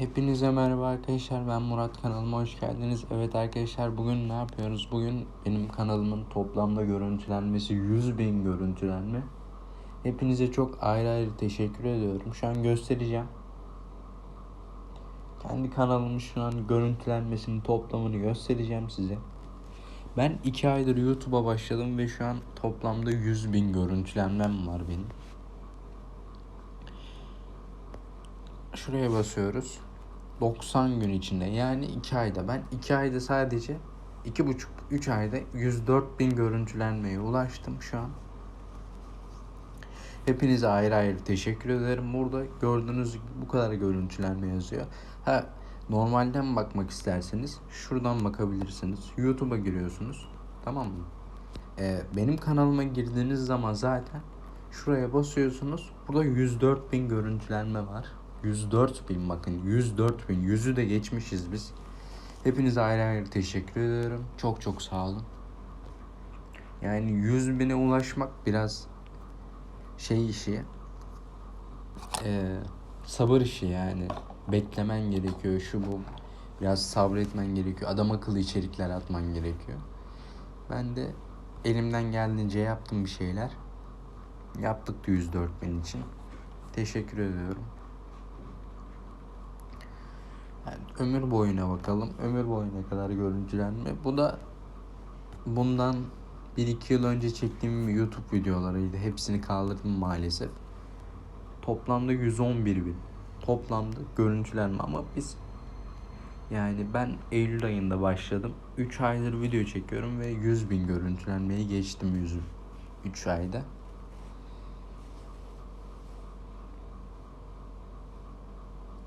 Hepinize merhaba arkadaşlar ben Murat kanalıma hoş geldiniz. Evet arkadaşlar bugün ne yapıyoruz? Bugün benim kanalımın toplamda görüntülenmesi 100 bin görüntülenme. Hepinize çok ayrı ayrı teşekkür ediyorum. Şu an göstereceğim. Kendi kanalımın şu an görüntülenmesinin toplamını göstereceğim size. Ben 2 aydır YouTube'a başladım ve şu an toplamda 100 bin görüntülenmem var benim. Şuraya basıyoruz. 90 gün içinde yani 2 ayda ben 2 ayda sadece 2,5-3 ayda 104 bin görüntülenmeye ulaştım şu an. Hepinize ayrı ayrı teşekkür ederim. Burada gördüğünüz gibi bu kadar görüntülenme yazıyor. Ha normalden bakmak isterseniz şuradan bakabilirsiniz. YouTube'a giriyorsunuz. Tamam mı? Ee, benim kanalıma girdiğiniz zaman zaten şuraya basıyorsunuz. Burada 104 bin görüntülenme var. 104 bin bakın 104 bin yüzü de geçmişiz biz. Hepinize ayrı ayrı teşekkür ediyorum. Çok çok sağ olun. Yani 100 bine ulaşmak biraz şey işi e, sabır işi yani. Beklemen gerekiyor şu bu. Biraz sabretmen gerekiyor. Adam akıllı içerikler atman gerekiyor. Ben de elimden geldiğince yaptım bir şeyler. Yaptık da 104 bin için. Teşekkür ediyorum yani ömür boyuna bakalım. Ömür boyuna kadar görüntülenme. Bu da bundan 1-2 yıl önce çektiğim YouTube videolarıydı. Hepsini kaldırdım maalesef. Toplamda 111 bin. Toplamda görüntülenme ama biz yani ben Eylül ayında başladım. 3 aydır video çekiyorum ve 100 bin görüntülenmeyi geçtim yüzü. 3 ayda.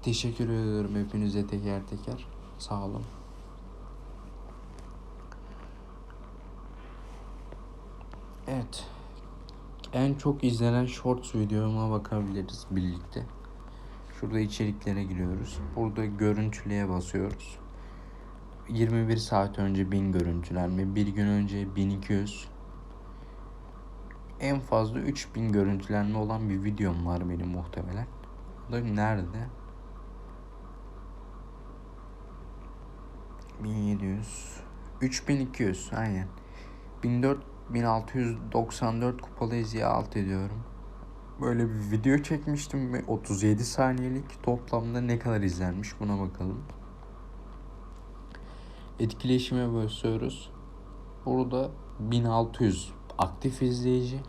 Teşekkür ediyorum hepinize teker teker. Sağ olun. Evet. En çok izlenen shorts videoma bakabiliriz birlikte. Şurada içeriklere giriyoruz. Burada görüntüleye basıyoruz. 21 saat önce 1000 görüntülenme, bir gün önce 1200. En fazla 3000 görüntülenme olan bir videom var benim muhtemelen. Bu da nerede? 1700 3200 aynen 1400 1694 kupalı eziye alt ediyorum. Böyle bir video çekmiştim ve 37 saniyelik toplamda ne kadar izlenmiş buna bakalım. Etkileşime basıyoruz. Burada 1600 aktif izleyici.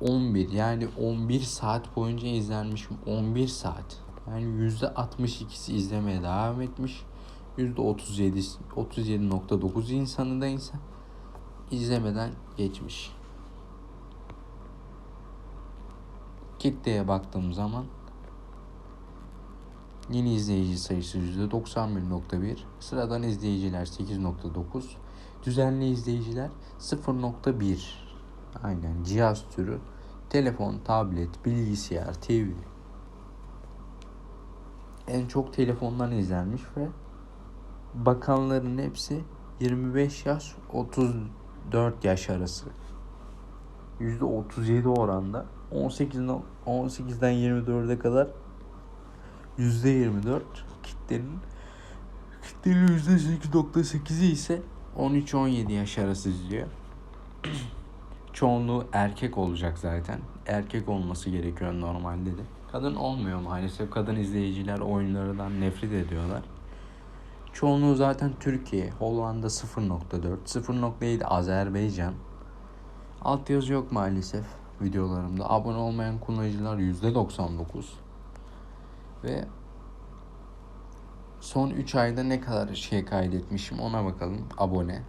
11 yani 11 saat boyunca izlenmişim. 11 saat. Yani %62'si izlemeye devam etmiş. %37 37.9 insanında ise izlemeden geçmiş. Kitleye baktığım zaman yeni izleyici sayısı %91.1, sıradan izleyiciler 8.9, düzenli izleyiciler 0.1. Aynen cihaz türü telefon, tablet, bilgisayar, TV. En çok telefondan izlenmiş ve bakanların hepsi 25 yaş 34 yaş arası. %37 oranda 18'den 18'den 24'e kadar %24 kitlenin kitlenin %8.8'i ise 13-17 yaş arası izliyor. Çoğunluğu erkek olacak zaten. Erkek olması gerekiyor normalde de. Kadın olmuyor maalesef. Kadın izleyiciler oyunlardan nefret ediyorlar. Çoğunluğu zaten Türkiye. Hollanda 0.4. 0.7 Azerbaycan. Altyazı yok maalesef videolarımda. Abone olmayan kullanıcılar %99. Ve son 3 ayda ne kadar şey kaydetmişim ona bakalım. Abone.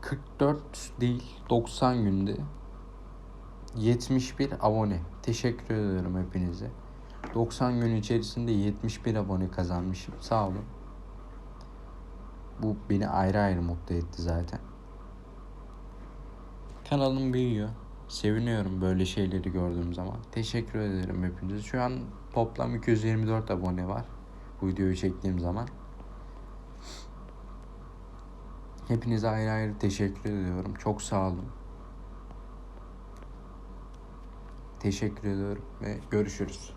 44 değil 90 günde 71 abone. Teşekkür ederim hepinize. 90 gün içerisinde 71 abone kazanmışım. Sağ olun. Bu beni ayrı ayrı mutlu etti zaten. Kanalım büyüyor. Seviniyorum böyle şeyleri gördüğüm zaman. Teşekkür ederim hepinize. Şu an toplam 224 abone var. Bu videoyu çektiğim zaman. Hepinize ayrı ayrı teşekkür ediyorum. Çok sağ olun. Teşekkür ediyorum ve görüşürüz.